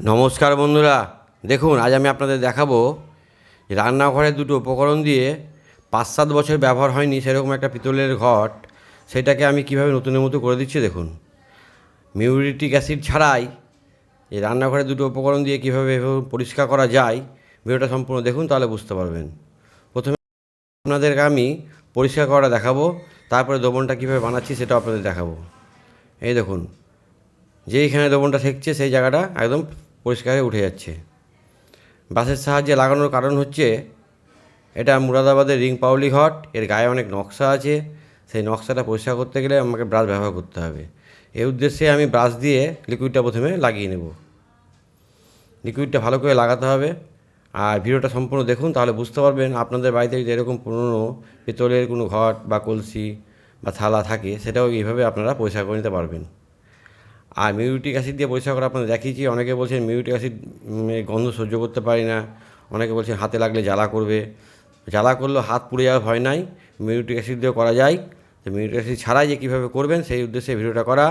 নমস্কার বন্ধুরা। দেখুন, আজ আমি আপনাদের দেখাবো যে রান্নাঘরের দুটো উপকরণ দিয়ে পাঁচ সাত বছর ব্যবহার হয়নি সেরকম একটা পিতলের ঘট। সেটাকে আমি কীভাবে নতুনের মতো করে দিচ্ছি দেখুন। মিউরিটিক অ্যাসিড ছাড়াই এই রান্নাঘরের দুটো উপকরণ দিয়ে কীভাবে পরিষ্কার করা যায়, ভিডিওটা সম্পূর্ণ দেখুন, তাহলে বুঝতে পারবেন। প্রথমে আপনাদেরকে আমি পরিষ্কার করা দেখাবো, তারপরে দোবনটা কীভাবে বানাচ্ছি সেটা আপনাদের দেখাবো। এই দেখুন, যেইখানে দোবনটা ঠেকছে সেই জায়গাটা একদম পরিষ্কার উঠে যাচ্ছে। বাসের সাহায্যে লাগানোর কারণ হচ্ছে, এটা মুরাদাবাদের রিং পাউলি ঘট, এর গায়ে অনেক নকশা আছে। সেই নকশাটা পরিষ্কার করতে গেলে আমাকে ব্রাশ ব্যবহার করতে হবে। এই উদ্দেশ্যে আমি ব্রাশ দিয়ে লিকুইডটা প্রথমে লাগিয়ে নেব। লিকুইডটা ভালো করে লাগাতে হবে। আর ভিডিওটা সম্পূর্ণ দেখুন, তাহলে বুঝতে পারবেন আপনাদের বাড়িতে যদি এরকম পুরনো পিতলের কোনো ঘট বা কলসি বা থালা থাকে, সেটাও এইভাবে আপনারা পরিষ্কার করে নিতে পারবেন। আর মিউরিটিক অ্যাসিড দিয়ে পরিষ্কার করা আপনাদের দেখিয়েছি। অনেকে বলছেন মিউরিটিক অ্যাসিড গন্ধ সহ্য করতে পারি না। অনেকে বলছেন হাতে লাগলে জ্বালা করবে। জ্বালা করলেও হাত পুড়ে যাওয়ার ভয় নাই। মিউরিটিক অ্যাসিড দিয়েও করা যায়। তো মিউরিটিক অ্যাসিড ছাড়াই যে কীভাবে করবেন, সেই উদ্দেশ্যে ভিডিওটা করা,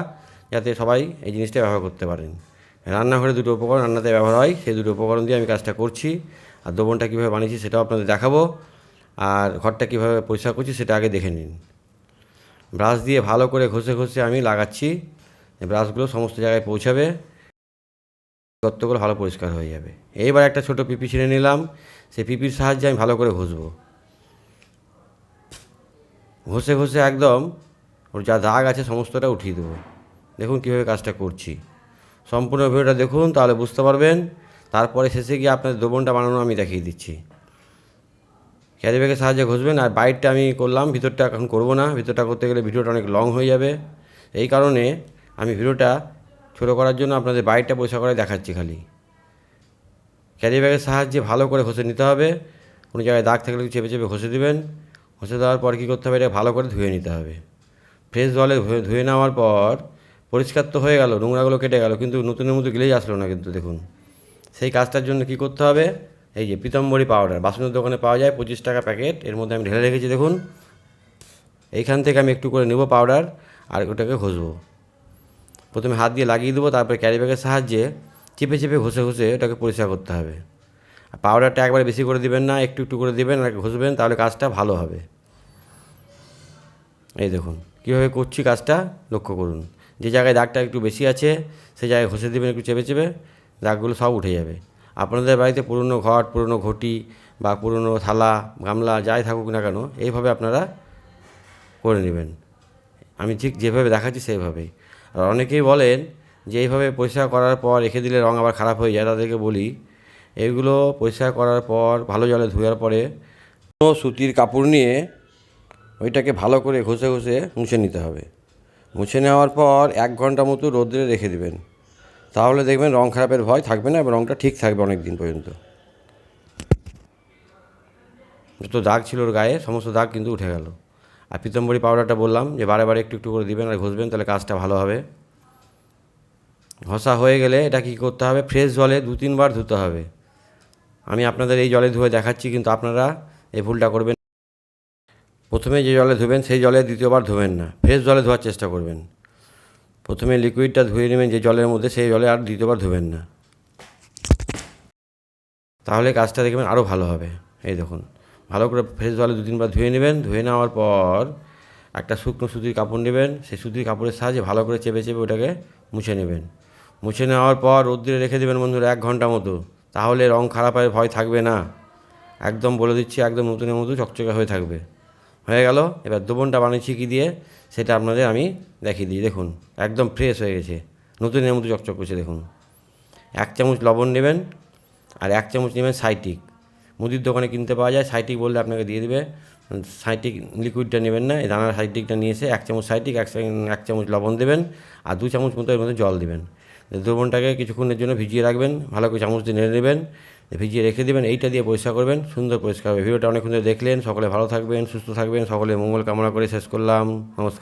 যাতে সবাই এই জিনিসটা ব্যবহার করতে পারেন। রান্নাঘরে দুটো উপকরণ রান্নাতে ব্যবহার হয়, সেই দুটো উপকরণ দিয়ে আমি কাজটা করছি। আর দোবনটা কীভাবে বানিয়েছি সেটাও আপনাদের দেখাবো। আর ঘরটা কীভাবে পরিষ্কার করছি সেটা আগে দেখে নিন। ব্রাশ দিয়ে ভালো করে ঘষে ঘষে আমি লাগাচ্ছি। ব্রাশগুলো সমস্ত জায়গায় পৌঁছাবে। গর্তগুলো ভালো পরিষ্কার হয়ে যাবে। এইবার একটা ছোট পিপি ছিঁড়ে নিলাম। সেই পিপির সাহায্যে আমি ভালো করে ঘষবো। ঘষে ঘষে একদম ওর যা দাগ আছে সমস্তটা উঠিয়ে দেবো। দেখুন কীভাবে কাজটা করছি। সম্পূর্ণ ভিডিওটা দেখুন, তাহলে বুঝতে পারবেন। তারপরে শেষে গিয়ে আপনাদের দোবনটা বানানো আমি দেখিয়ে দিচ্ছি। ক্যারি ব্যাগের সাহায্যে ঘষবেন। আর বাইরটা আমি করলাম, ভিতরটা এখন করব না। ভিতরটা করতে গেলে ভিডিওটা অনেক লং হয়ে যাবে। এই কারণে আমি ভিডিওটা ছোটো করার জন্য আপনাদের বাইরটা পরিষ্কার করে দেখাচ্ছি খালি। ক্যারি ব্যাগের সাহায্যে ভালো করে ঘষে নিতে হবে। কোনো জায়গায় দাগ থাকলে চেপে চেপে ঘষে দেবেন। ঘষে দেওয়ার পর কী করতে হবে? এটা ভালো করে ধুয়ে নিতে হবে। ফ্রেশ জলে ধুয়ে ধুয়ে নেওয়ার পর পরিষ্কার তো হয়ে গেল, নোংরাগুলো কেটে গেল, কিন্তু নতুনের মতো গিলেই আসলো না কিন্তু দেখুন। সেই কাজটার জন্য কি করতে হবে? এই যে পিতম্বরী পাউডার, বাসনের দোকানে পাওয়া যায় পঁচিশ টাকা প্যাকেট, এর মধ্যে আমি ঢেলে রেখেছি দেখুন। এইখান থেকে আমি একটু করে নেব পাউডার আর ওটাকে ঘষবো। প্রথমে হাত দিয়ে লাগিয়ে দেবো, তারপরে ক্যারি ব্যাগের সাহায্যে চেপে চেপে ঘষে ঘষে ওটাকে পরিষ্কার করতে হবে। আর পাউডারটা একবারে বেশি করে দিবেন না, একটু একটু করে দিবেন, আর ঘষবেন, তাহলে কাজটা ভালো হবে। এই দেখুন, কীভাবে করছি কাজটা লক্ষ্য করুন। যে জায়গায় দাগটা একটু বেশি আছে সেই জায়গায় ঘষে দেবেন একটু চেপে চেপে, দাগগুলো সব উঠে যাবে। আপনাদের বাড়িতে পুরনো ঘট পুরনো ঘটি বা পুরনো থালা, গামলা, যাই থাকুক না কেন, এইভাবে আপনারা করে নেবেন। আমি ঠিক যেভাবে দেখাচ্ছি সেইভাবেই। আর অনেকেই বলেন যে এইভাবে পরিষ্কার করার পর রেখে দিলে রঙ আবার খারাপ হয়ে যায়, তাদেরকে বলি, এগুলো পরিষ্কার করার পর, ভালো জলে ধোয়ার পরে কোনো সুতির কাপড় নিয়ে ওইটাকে ভালো করে ঘষে ঘষে মুছে নিতে হবে। মুছে নেওয়ার পর এক ঘণ্টা মতো রোদ্রে রেখে দেবেন। তাহলে দেখবেন রং খারাপের ভয় থাকবে না এবং রংটা ঠিক থাকবে অনেক দিন পর্যন্ত। যত দাগ ছিল ওর গায়ে, সমস্ত দাগ কিন্তু উঠে গেল। আর পিতম্বরী পাউডারটা বললাম যে বারে বারে একটু একটু করে দিবেন আর ঘষবেন, তাহলে কাজটা ভালো হবে। ঘষা হয়ে গেলে এটা কী করতে হবে? ফ্রেশ জলে দু তিনবার ধুতে হবে। আমি আপনাদের এই জলে ধুয়ে দেখাচ্ছি, কিন্তু আপনারা এই ভুলটা করবেন প্রথমে যে জলে ধুবেন, সেই জলে দ্বিতীয়বার ধুবেন না। ফ্রেশ জলে ধোয়ার চেষ্টা করবেন। প্রথমে লিকুইডটা ধুয়ে নেবেন যে জলের মধ্যে, সেই জলে আর দ্বিতীয়বার ধুবেন না। তাহলে কাজটা দেখবেন আরও ভালো হবে। এই দেখুন। ভালো করে ফ্রেশ জলে দু তিনবার ধুয়ে নেবেন। ধুয়ে নেওয়ার পর একটা শুকনো সুতির কাপড় নেবেন। সেই সুতির কাপড়ের সাহায্যে ভালো করে চেপে চেপে ওটাকে মুছে নেবেন। মুছে নেওয়ার পর রোদ্রে রেখে দেবেন বন্ধুরা এক ঘণ্টা মতো। তাহলে রং খারাপের ভয় থাকবে না। একদম বলে দিচ্ছি, একদম নতুনের মতো চকচকে হয়ে থাকবে। হয়ে গেল। এবার দোবনটা বানিয়েছি কি দিয়ে? সেটা আপনাদের আমি দেখিয়ে দিই। দেখুন, একদম ফ্রেশ হয়ে গেছে। নতুনের মতো চকচক করছে, দেখুন। এক চামচ লবণ নেবেন আর এক চামচ নেবেন সাইটিক মুদির দোকানে কিনতে পাওয়া যায় সাইটিক বললে আপনাকে দিয়ে দেবে। সাইটিক লিকুইডটা নেবেন না, এই দানার সাইটিকটা নিয়ে এসে এক চামচ সাইটিক এক এক চামচ লবণ দেবেন আর দু চামচ মতো এর মধ্যে জল দেবেন। দ্রবণটাকে কিছুক্ষণের জন্য ভিজিয়ে রাখবেন, ভালো করে চামচ দিয়ে নেড়ে নেবেন, ভিজিয়ে রেখে দেবেন, এইটা দিয়ে পরিষ্কার করবেন, সুন্দর পরিষ্কার হবে। ভিডিওটা অনেকক্ষণ ধরে দেখলেন, সকলে ভালো থাকবেন, সুস্থ থাকবেন, সকলে মঙ্গল কামনা করে শেষ করলাম, নমস্কার।